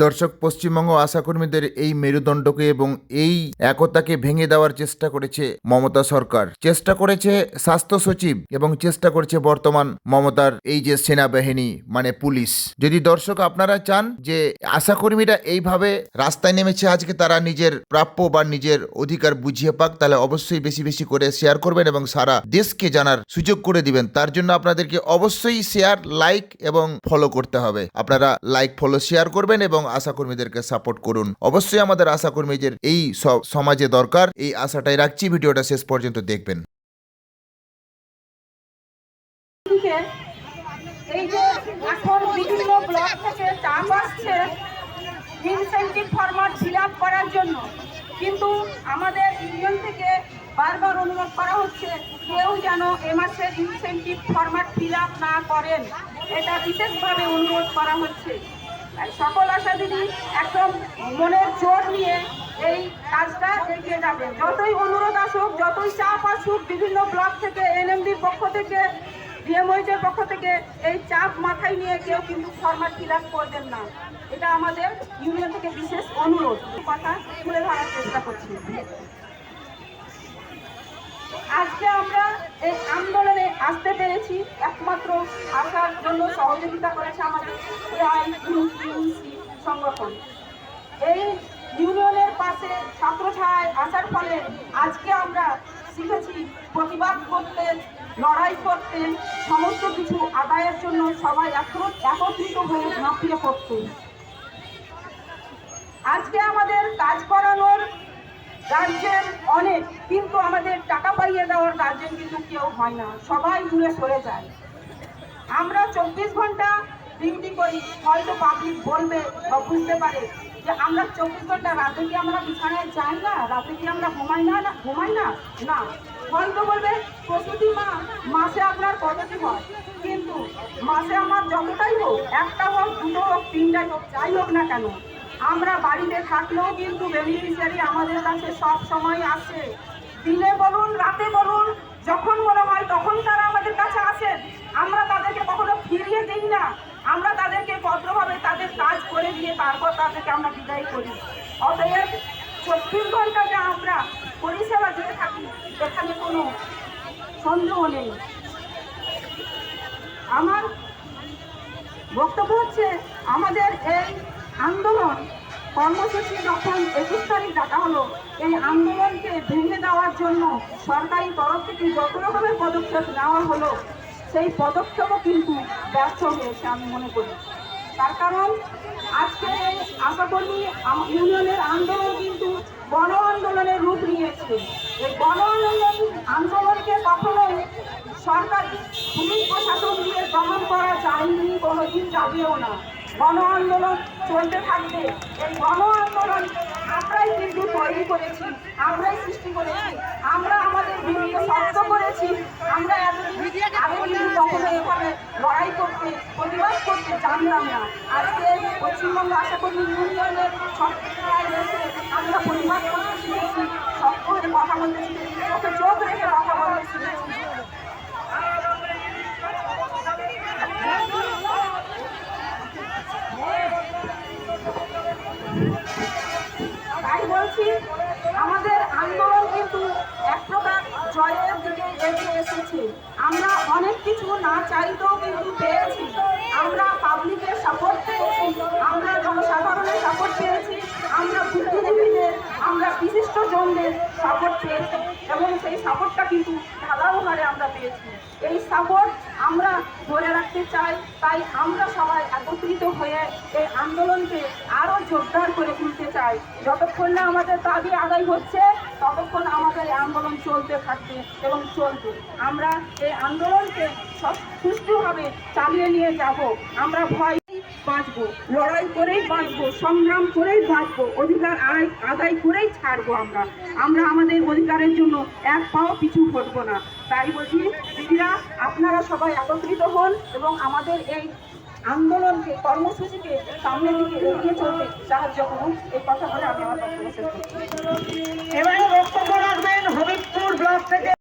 দর্শক পশ্চিমবঙ্গ আশাকর্মীদের এই মেরুদণ্ডকে এবং এই একতাকে ভেঙে দেওয়ার চেষ্টা করেছে মমতা সরকার। চেষ্টা করেছে স্বাস্থ্য সচিব এবং চেষ্টা করেছে বর্তমান মমতার এই যে সেনাবাহিনী মানে পুলিশ। যদি দর্শক আপনারা চান যে আশাকর্মীরা এইভাবে রাস্তায় নেমেছে, আজকে তারা নিজের প্রাপ্য বা নিজের অধিকার বুঝিয়ে পাক, তাহলে অবশ্যই বেশি বেশি করে শেয়ার করবেন এবং সারা দেশকে জানার সুযোগ করে দিবেন। তার জন্য আপনাদেরকে অবশ্যই শেয়ার লাইক এবং ফলো করতে হবে। আপনারা লাইক ফলো শেয়ার করবেন এবং আশাকর্মীদেরকে সাপোর্ট করুন। অবশ্যই আমাদের আশাকর্মীদের এই সমাজে দরকার। এই আশাটাই রাখছি। ভিডিওটা শেষ পর্যন্ত দেখবেন। এই যে এখন বিভিন্ন ব্লক থেকে চাপ আসছে ইনসেন্টিভ ফরম্যাট ফিল আপ করার জন্য। কিন্তু আমাদের ইউনিয়ন থেকে বারবার অনুরোধ করা হচ্ছে, কেউ যেন এ মাসের ইনসেন্টিভ ফিল না করেন। এটা বিশেষভাবে অনুরোধ করা হচ্ছে। সকল আশা দিদি একদম মনের জোর নিয়ে এই কাজটা এগিয়ে যাবে। যতই অনুরোধ আসুক, যতই চাপ আসুক, বিভিন্ন ব্লক থেকে, এনএমডির পক্ষ থেকে ডিএমওইজের পক্ষ থেকে এই চাপ মাথায় নিয়ে কেউ কিন্তু ফরম্যাট ফিল করবেন না। এটা আমাদের ইউনিয়ন থেকে বিশেষ অনুরোধ। কথা তুলে ধরার চেষ্টা করছি। আজকে আমরা এই আন্দোলনে আসতে পেরেছি। একমাত্র আসার জন্য সহযোগিতা করেছে আমাদের এআইইউসি সংগঠন। এই ইউনিয়নের পাশে ছাত্র ছায় আসার ফলে আজকে আমরা শিখেছি প্রতিবাদ করতে, লড়াই করতে, সমস্ত কিছু আদায়ের জন্য সবাই একত্র- একত্রিত হয়ে ঝাঁপিয়ে পড়তে। আজকে আমাদের কাজ করানোর গার্জেন অনেক, কিন্তু আমাদের টাকা পাইয়ে দেওয়ার গার্জেন কিন্তু কেউ হয় না, সবাই দূরে সরে যায়। আমরা চব্বিশ ঘণ্টা ডিউটি করি, হয়তো পাবলিক বলবে বা বুঝতে পারে যে আমরা চব্বিশ ঘণ্টা রাতে কি আমরা বিছানায় যাই না? রাতে কি আমরা ঘুমাই না? না, ঘুমাই না? না। হয়তো বলবে, প্রসূতি মা, মাসে আপনার কতটি হয়? কিন্তু মাসে আমার যতটাই হোক, একটা হোক, দুটো হোক, তিনটাই হোক, যাই হোক না কেন আমরা বাড়িতে থাকলেও কিন্তু বেনিফিশিয়ারি আমাদের কাছে সব সময় আসে। দিনে বলুন, রাতে বলুন, যখন মনে হয় তখন তারা আমাদের কাছে আসেন। আমরা তাদেরকে কখনো ফিরিয়ে দিই না। আমরা তাদেরকে ভদ্রভাবে তাদের কাজ করে দিয়ে তারপর তাদেরকে আমরা বিদায় করি। অতএব চব্বিশ ঘণ্টা যে আমরা পরিষেবা দিয়ে থাকি, এখানে কোনো সন্দেহ নেই। আমার বক্তব্য হচ্ছে, আমাদের এই আন্দোলন। কর্মসূচি যখন একুশ তারিখ ডাকা হলো, এই আন্দোলনকে ভেঙে দেওয়ার জন্য সরকারি তরফ থেকে যত রকমের পদক্ষেপ নেওয়া হলো, সেই পদক্ষেপও কিন্তু ব্যর্থ হয়েছে আমি মনে করি। তার কারণ, আজকে এই আশাকর্মী ইউনিয়নের আন্দোলন কিন্তু গণ আন্দোলনের রূপ নিয়েছে। এই গণ আন্দোলন, আন্দোলনকে কখনোই সরকারি, পুলিশ প্রশাসন দিয়ে দমন করা যায়নি, কোনোদিন যাবেও না। গণ আন্দোলন চলতে থাকবে। এই গণ আন্দোলন আমরাই কিন্তু তৈরি করেছি, আমরাই সৃষ্টি করেছি। আমরা আমাদের ভিড়কে শক্ত করেছি। আমরা এতদিন আগে কিন্তু কখনো এভাবে লড়াই করতে, প্রতিবাদ করতে জানতাম না। আজকে পশ্চিমবঙ্গ আশা করি ইউনিয়নের সরকার আমরা প্রতিবাদ করতে শিখেছি হয়ে কথা বলতে শিখেছি চোখে চোখ রেখে কথা বলতে শিখেছি তাই বলছি আমাদের আন্দোলন কিন্তু এক প্রকার জয়ের দিকে এগিয়ে এসেছে। আমরা অনেক কিছু না চাইতেও কিন্তু পেয়েছি আমরা এবং সেই সাপোর্টটা কিন্তু ঢালাও হারে আমরা পেয়েছি। এই সাপোর্ট আমরা ধরে রাখতে চাই, তাই আমরা সবাই একত্রিত হয়ে এই আন্দোলনকে আরও জোরদার করে তুলতে চাই। যতক্ষণ না আমাদের দাবি আদায় হচ্ছে, ততক্ষণ আমাদের এই আন্দোলন চলতে থাকবে এবং চলবে। আমরা এই আন্দোলনকে সুষ্ঠুভাবে চালিয়ে নিয়ে যাব। আমরা ভয় বাঁচবো। লড়াই করেই বাঁচবো, সংগ্রাম করেই বাঁচবো, অধিকার আদায় আদায় করেই ছাড়বো আমরা। আমরা আমাদের অধিকারের জন্য এক পাও পিছু হটবো না। তাই বলছি, দিদিরা, আপনারা সবাই একত্রিত হন এবং আমাদের এই আন্দোলনকে, কর্মসূচিকে সামনের দিকে এগিয়ে চলতে সাহায্য করুন। এই কথা বলে আমি আমার বক্তব্য এবারে বক্তব্য রাখবেন হবিবপুর ব্লক থেকে